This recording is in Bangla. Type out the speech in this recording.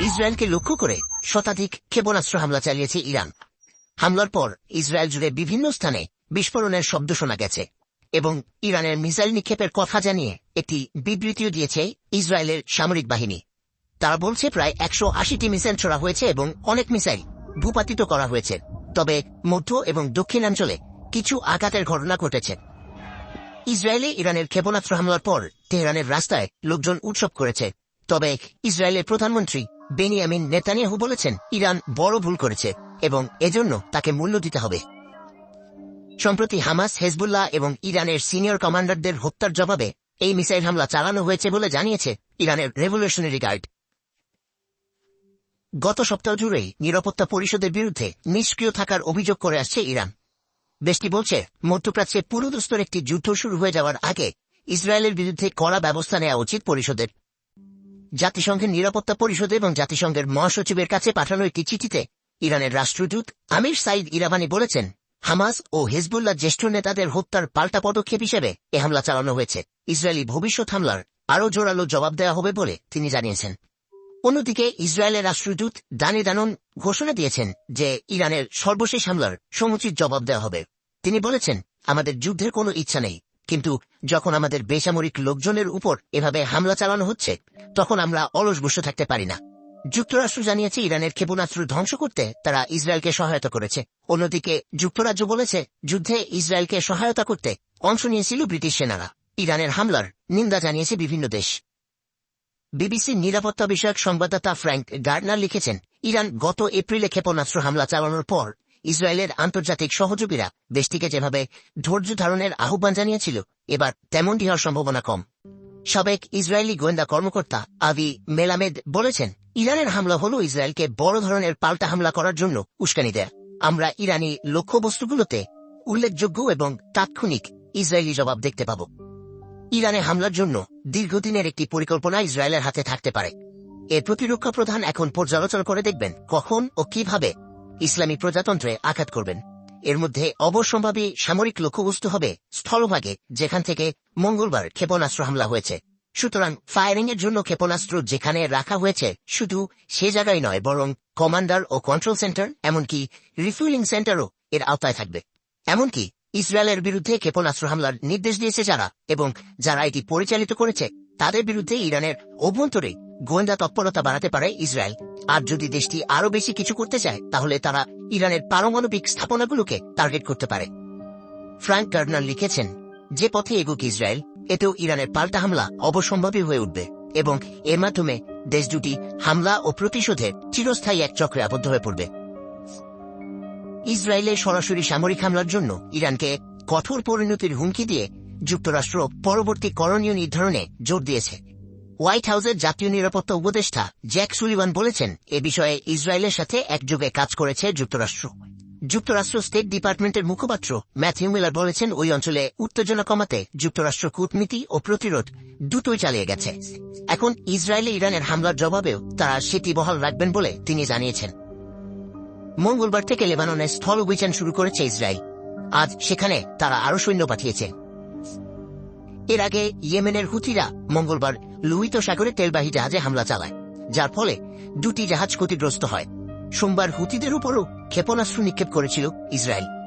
ইসরায়েলকে লক্ষ্য করে শতাধিক ক্ষেপণাস্ত্র হামলা চালিয়েছে ইরান। হামলার পর ইসরায়েল জুড়ে বিভিন্ন স্থানে বিস্ফোরণের শব্দ শোনা গেছে এবং ইরানের মিসাইল নিক্ষেপের কথা জানিয়ে একটি বিবৃতিও দিয়েছে ইসরায়েলের সামরিক বাহিনী। তারা বলছে প্রায় একশো আশিটি মিসাইল ছোড়া হয়েছে এবং অনেক মিসাইল ভূপাতিত করা হয়েছে। তবে মধ্য এবং দক্ষিণাঞ্চলে কিছু আঘাতের ঘটনা ঘটেছে। ইসরায়েলে ইরানের ক্ষেপণাস্ত্র হামলার পর তেহরানের রাস্তায় লোকজন উৎসব করেছে। তবে ইসরায়েলের প্রধানমন্ত্রী বেনিয়ামিন নেতানিয়াহু বলেছেন, ইরান বড় ভুল করেছে এবং এজন্য তাকে মূল্য দিতে হবে। সম্প্রতি হামাস, হেজবুল্লাহ এবং ইরানের সিনিয়র কমান্ডারদের হত্যার জবাবে এই মিসাইল হামলা চালানো হয়েছে বলে জানিয়েছে ইরানের রেভলিউশনারি গার্ড গত সপ্তাহ জুড়েই নিরাপত্তা পরিষদের বিরুদ্ধে নিষ্ক্রিয় থাকার অভিযোগ করে আসছে ইরান। দেশটি বলছে, মধ্যপ্রাচ্যে পুরোদস্তর একটি যুদ্ধ শুরু হয়ে যাওয়ার আগে ইসরায়েলের বিরুদ্ধে কড়া ব্যবস্থা নেওয়া উচিত পরিষদের। জাতিসংঘের নিরাপত্তা পরিষদ এবং জাতিসংঘের মহাসচিবের কাছে পাঠানো একটি চিঠিতে ইরানের রাষ্ট্রদূত আমির সাইদ ইরাবানি বলেছেন, হামাস ও হিজবুল্লাহ জ্যেষ্ঠ নেতাদের হত্যার পাল্টা পদক্ষেপ হিসেবে এ হামলা চালানো হয়েছে। ইসরায়েলি ভবিষ্যৎ হামলার আরও জোরালো জবাব দেওয়া হবে বলে তিনি জানিয়েছেন। অন্যদিকে ইসরায়েলের রাষ্ট্রদূত দানি দানন ঘোষণা দিয়েছেন যে ইরানের সর্বশেষ হামলার সমুচিত জবাব দেওয়া হবে। তিনি বলেছেন, আমাদের যুদ্ধের কোনো ইচ্ছা নেই। কিন্তু যখন আমাদের বেসামরিক লোকজনের উপর এভাবে হামলা চালানো হচ্ছে, তখন আমরা অলস বসে থাকতে পারি না। যুক্তরাষ্ট্র জানিয়েছে ইরানের ক্ষেপণাস্ত্র ধ্বংস করতে তারা ইসরায়েলকে সহায়তা করেছে। অন্যদিকে যুক্তরাজ্য বলেছে যুদ্ধে ইসরায়েলকে সহায়তা করতে অংশ নিয়েছিল ব্রিটিশ সেনারা। ইরানের হামলার নিন্দা জানিয়েছে বিভিন্ন দেশ। বিবিসির নিরাপত্তা বিষয়ক সংবাদদাতা ফ্র্যাঙ্ক গার্ডনার লিখেছেন, ইরান গত এপ্রিলে ক্ষেপণাস্ত্র হামলা চালানোর পর ইসরায়েলের আন্তর্জাতিক সহযোগীরা দেশটিকে যেভাবে ধৈর্য ধারণের আহ্বান জানিয়েছিল, এবার তেমনটি হওয়ার সম্ভাবনা কম। সাবেক ইসরায়েলি গোয়েন্দা কর্মকর্তা আবি মেলামেদ বলেছেন, ইরানের হামলা হল ইসরায়েলকে বড় ধরনের পাল্টা হামলা করার জন্য উস্কানি দেয় আমরা ইরানি লক্ষ্যবস্তুগুলোতে উল্লেখযোগ্য এবং তাৎক্ষণিক ইসরায়েলি জবাব দেখতে পাব। ইরানে হামলার জন্য দীর্ঘদিনের একটি পরিকল্পনা ইসরায়েলের হাতে থাকতে পারে। এর প্রতিরক্ষা প্রধান এখন পর্যালোচনা করে দেখবেন কখন ও কীভাবে ইসলামী প্রজাতন্ত্রে আঘাত করবেন। এর মধ্যে অবশ্যম্ভাবী সামরিক লক্ষ্যবস্তু হবে স্থলভাগে, যেখান থেকে মঙ্গলবার ক্ষেপণাস্ত্র হামলা হয়েছে। সুতরাং ফায়ারিং এর জন্য ক্ষেপণাস্ত্র যেখানে রাখা হয়েছে, শুধু সে জায়গায় নয়, বরং কমান্ডার ও কন্ট্রোল সেন্টার, এমনকি রিফুয়েলিং সেন্টারও এর আওতায় থাকবে। এমনকি ইসরায়েলের বিরুদ্ধে ক্ষেপণাস্ত্র হামলার নির্দেশ দিয়েছে যারা, এবং যারা এটি পরিচালিত করেছে, তাদের বিরুদ্ধে ইরানের অভ্যন্তরে গোয়েন্দা তৎপরতা বাড়াতে পারে ইসরায়েল। আর যদি দেশটি আরও বেশি কিছু করতে চায়, তাহলে তারা ইরানের পারমাণবিক স্থাপনাগুলোকে টার্গেট করতে পারে। ফ্রাঙ্ক গার্ডনার লিখেছেন, যে পথে এগুক ইসরায়েল, এতেও ইরানের পাল্টা হামলা অবসম্ভাবী হয়ে উঠবে এবং এর মাধ্যমে দেশ দুটি হামলা ও প্রতিশোধের চিরস্থায়ী এক চক্রে আবদ্ধ হয়ে পড়বে। ইসরায়েলে সরাসরি সামরিক হামলার জন্য ইরানকে কঠোর পরিণতির হুমকি দিয়ে যুক্তরাষ্ট্র পরবর্তী করণীয় নির্ধারণে জোর দিয়েছে। হোয়াইট হাউসের জাতীয় নিরাপত্তা উপদেষ্টা জ্যাক সুলিভান বলেছেন, এ বিষয়ে ইসরায়েলের সাথে একযোগে কাজ করেছে যুক্তরাষ্ট্র। যুক্তরাষ্ট্র স্টেট ডিপার্টমেন্টের মুখপাত্র ম্যাথিউ মিলার বলেছেন, ওই অঞ্চলে উত্তেজনা কমাতে যুক্তরাষ্ট্র কূটনীতি ও প্রতিরোধ দুটোই চালিয়ে গেছে। এখন ইসরায়েলে ইরানের হামলার জবাবেও তারা সেটি বহাল রাখবেন বলে তিনি জানিয়েছেন। মঙ্গলবার থেকে লেবাননে স্থল অভিযান শুরু করেছে ইসরায়েল। আজ সেখানে তারা আরও সৈন্য পাঠিয়েছে। এর আগে ইয়েমেনের হুতিরা মঙ্গলবার লুহিত সাগরে তেলবাহী জাহাজে হামলা চালায়, যার ফলে দুটি জাহাজ ক্ষতিগ্রস্ত হয়। সোমবার হুতিদের উপরও ক্ষেপণাস্ত্র নিক্ষেপ করেছিল ইসরায়েল।